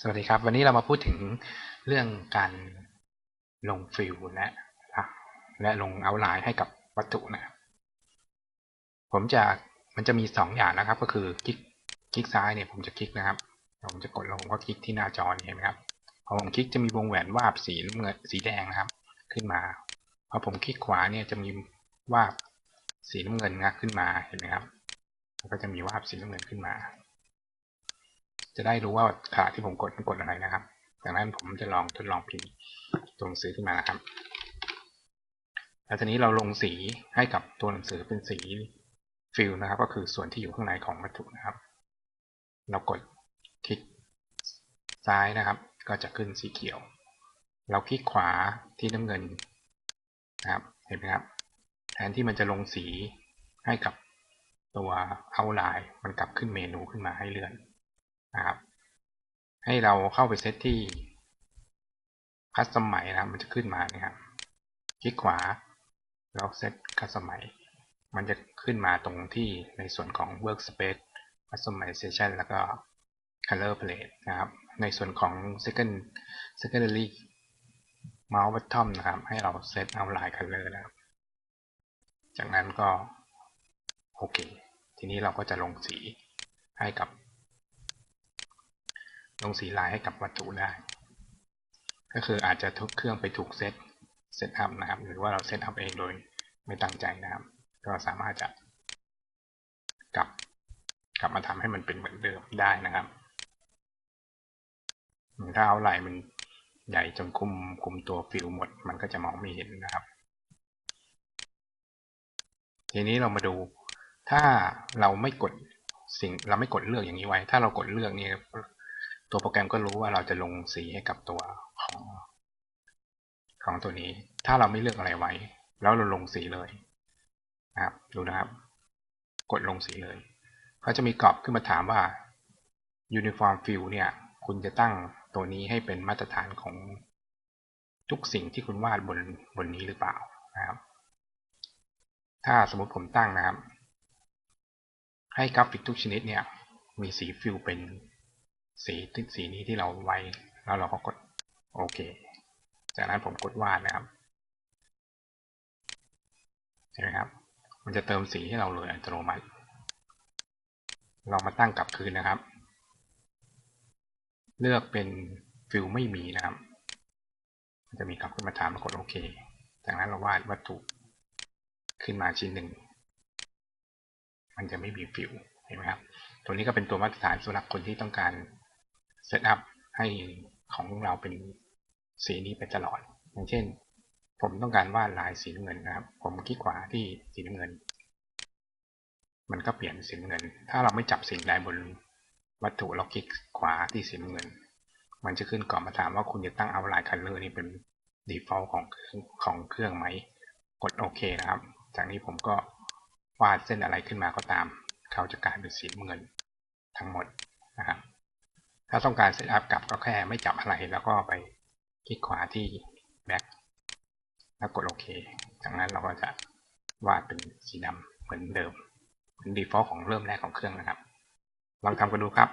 สวัสดีครับ วันนี้เรามาพูดถึงเรื่องการลงฟิลและและลงเอาไลน์ให้กับวัตถุนะครับผมจะมันจะมีสองอย่างนะครับ ก็คือคลิกคลิกซ้ายเนี่ยผมจะคลิกนะครับผมจะกดลงก็คลิกที่หน้าจอเห็นไหมครับพอผมคลิกจะมีวงแหวนวาบสีเงินสีแดงนะครับ ขึ้นมาพอผมคลิกขวาเนี่ยจะมีวาบสีน้ำเงินนะขึ้นมาเห็นไหมครับแล้วก็จะมีวาบสีน้ำเงินขึ้นมา จะได้รู้ว่าขณะที่ผมกดมันกดอะไรนะครับดังนั้นผมจะลองทดลองพิมพ์ตัวหนังสือขึ้นมานะครับ แล้วทีนี้เราลงสีให้กับตัวหนังสือเป็นสีฟิลนะครับ ก็คือส่วนที่อยู่ข้างในของวัตถุนะครับ เรากดคลิกซ้ายนะครับ ก็จะขึ้นสีเขียว เราคลิกขวาที่น้ำเงินนะครับ เห็นไหมครับ แทนที่มันจะลงสีให้กับตัวเอาไลน์มันกลับขึ้นเมนูขึ้นมาให้เลื่อน นะครับ ให้เราเข้าไปเซตที่คัสตอมใหม่นะครับ มันจะขึ้นมานะครับ คลิกขวาแล้วเซตคัสตอมใหม่มันจะขึ้นมาตรงที่ในส่วนของ Workspace Customization แล้วก็ Color Palette นะครับ ในส่วนของ Second Secondary Mouse Button นะครับ ให้เราเซต Outline Color นะครับ จากนั้นก็ โอเค ทีนี้เราก็จะลงสีให้กับ ลงสีลายให้กับวัตถุได้ ก็คืออาจจะทุกเครื่องไปถูกเซตเซตอัพนะครับ หรือว่าเราเซตอัพเองโดยไม่ตั้งใจนะครับ ก็สามารถจะกลับกลับมาทำให้มันเป็นเหมือนเดิมได้นะครับ ถ้าเอาไหลมันใหญ่จนคุมคุมตัวฟิลหมด มันก็จะมองไม่เห็นนะครับ ทีนี้เรามาดูถ้าเราไม่กดสิ่งเราไม่กดเลือกอย่างนี้ไว้ ถ้าเรากดเลือกนี่ ตัวโปรแกรมก็รู้ว่าเราจะลงสีให้กับตัวของของตัวนี้ ถ้าเราไม่เลือกอะไรไว้ แล้วเราลงสีเลยนะครับดูนะครับ กดลงสีเลยเขาจะมีกรอบขึ้นมาถามว่า Uniform Fill เนี่ย คุณจะตั้งตัวนี้ให้เป็นมาตรฐานของทุกสิ่งที่คุณวาดบนบนนี้หรือเปล่านะครับ ถ้าสมมติผมตั้งนะครับ ให้กราฟิกทุกชนิดเนี่ย มีสีฟิลเป็น สีสีนี้ที่เราไว้ แล้วเราก็กดโอเค จากนั้นผมกดวาดนะครับเห็นไหมครับ มันจะเติมสีให้เราเลยอัตโนมัติลองมาตั้งกลับคืนนะครับ เลือกเป็นฟิลไม่มีนะครับ มันจะมีกลับขึ้นมาถามกดโอเค จากนั้นเราวาดวัตถุขึ้นมาชิ้นหนึ่ง มันจะไม่มีฟิลเห็นไหมครับ ตัวนี้ก็เป็นตัวมาตรฐานสำหรับคนที่ต้องการ เซตอัพให้ของเราเป็นสีนี้ไปตลอด อย่างเช่น ผมต้องการวาดลายสีน้ำเงินนะครับ ผมคลิกขวาที่สีน้ำเงิน มันก็เปลี่ยนสีน้ำเงิน ถ้าเราไม่จับสิ่งใดบนวัตถุเราคลิกขวาที่สีน้ำเงิน มันจะขึ้นก่อนมาถามว่าคุณจะตั้งเอาลายคัลเลอร์นี้เป็น default ของของเครื่องไหม กดโอเคนะครับ จากนี้ผมก็วาดเส้นอะไรขึ้นมาก็ตาม เขาจะกลายเป็นสีน้ำเงินทั้งหมดนะครับ ถ้าต้องการเซตอัพกลับก็แค่ไม่จับอะไรแล้วก็ไปคลิกขวาที่ back แล้วกดโอเค จากนั้นเราก็จะวาดเป็นสีดำเหมือนเดิม เป็น default ของเริ่มแรกของเครื่องนะครับ ลองทำกันดูครับ